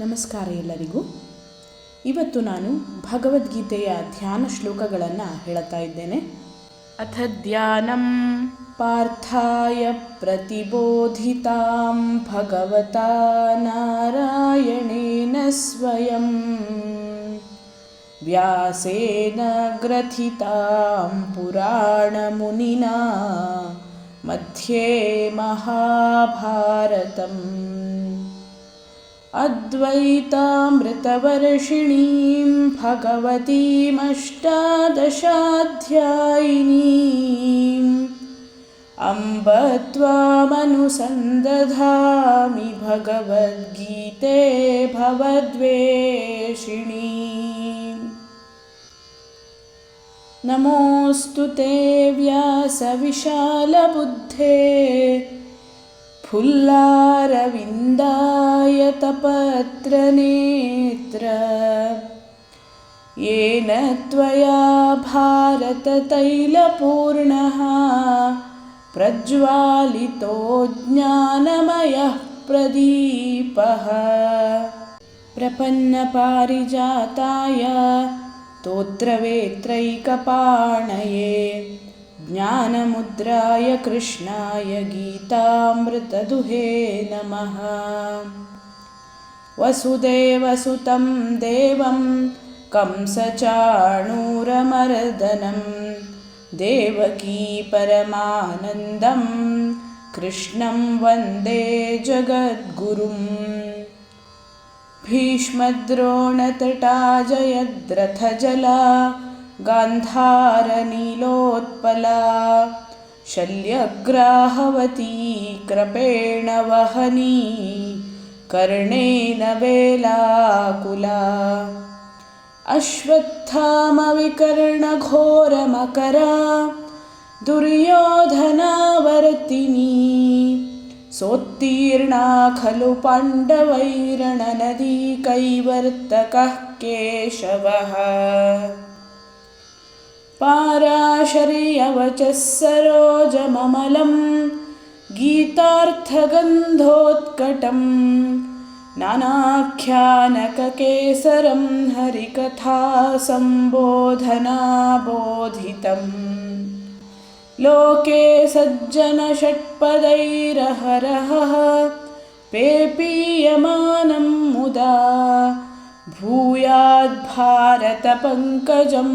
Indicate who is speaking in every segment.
Speaker 1: ನಮಸ್ಕಾರ ಎಲ್ಲರಿಗೂ. ಇವತ್ತು ನಾನು ಭಗವದ್ಗೀತೆಯ ಧ್ಯಾನ ಶ್ಲೋಕಗಳನ್ನು ಹೇಳುತ್ತಾ ಇದ್ದೇನೆ. ಅಥ ಧ್ಯಾನಂ. ಪಾರ್ಥಾಯ ಪ್ರತಿಬೋಧಿತಾಂ ಭಗವತಾ ನಾರಾಯಣೇನ ಸ್ವಯಂ. ವ್ಯಾಸೇನ ಗ್ರಥಿತಾಂ ಪುರಾಣ ಮುನಿನಾ ಮಧ್ಯೆ ಮಹಾಭಾರತಂ. अद्वैतामृतवर्षिणीं भगवतीमष्टादशाध्यायिनीम् अम्ब त्वामनुसन्दधामि भगवद्गीते भवद्वेषिणी नमोऽस्तु ते व्यासविशालबुद्धे फुल्लारविन्दायतपत्रनेत्र येन त्वया भारततैलपूर्णः प्रज्वालितो ज्ञानमयः प्रदीपः। प्रपन्नपारिजाताय स्तोत्रवेत्रैकपाणये ज्ञानमुद्राय कृष्णाय गीतामृतदुहे नमः वसुदेवसुतं देवं कंसचाणूरमर्दनं देवकी परमानन्दं कृष्णं वन्दे जगद्गुरुम् भीष्मद्रोणतटा जयद्रथजला गान्धारनीलोत्पला शल्यग्राहवती क्रपेण वहनी कर्णेन वेलाकुला। अश्वत्थामविकर्णघोरमकरा। दुर्योधनावर्तिनी। सोत्तीर्णा खलु पाण्डवैरणनदी कैवर्तकः केशवः। पाराशर्यवचः सरोजममलं गीतार्थगन्धोत्कटं नानाख्यानककेसरं हरिकथासम्बोधनाबोधितम्। लोके सज्जनषट्पदैरहरहः पेपीयमानं मुदा भूयाद्भारतपङ्कजं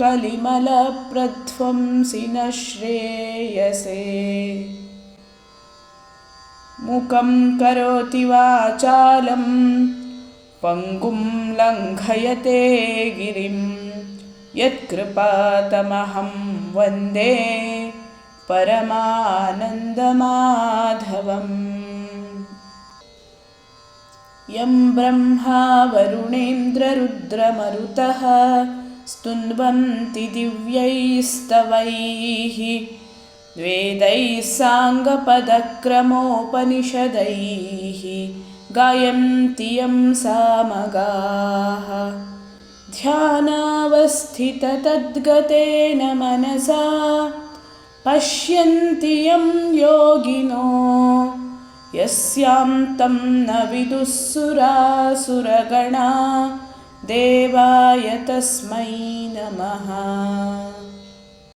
Speaker 1: कलिमलप्रध्वंसि न श्रेयसे मुकं करोति वाचालं पङ्गुं लङ्घयते गिरिं। यत्कृपातमहं वन्दे परमानन्दमाधवम्। यं ब्रह्मा वरुणेन्द्ररुद्रमरुतः स्तुन्वन्ति दिव्यैस्तवैः वेदैः साङ्गपदक्रमोपनिषदैः गायन्ति यं सामगाः। ध्यानावस्थिततद्गतेन मनसा पश्यन्ति यं योगिनो। यस्यां तं न विदुःसुरासुरगणा देवाय तस्मै नमः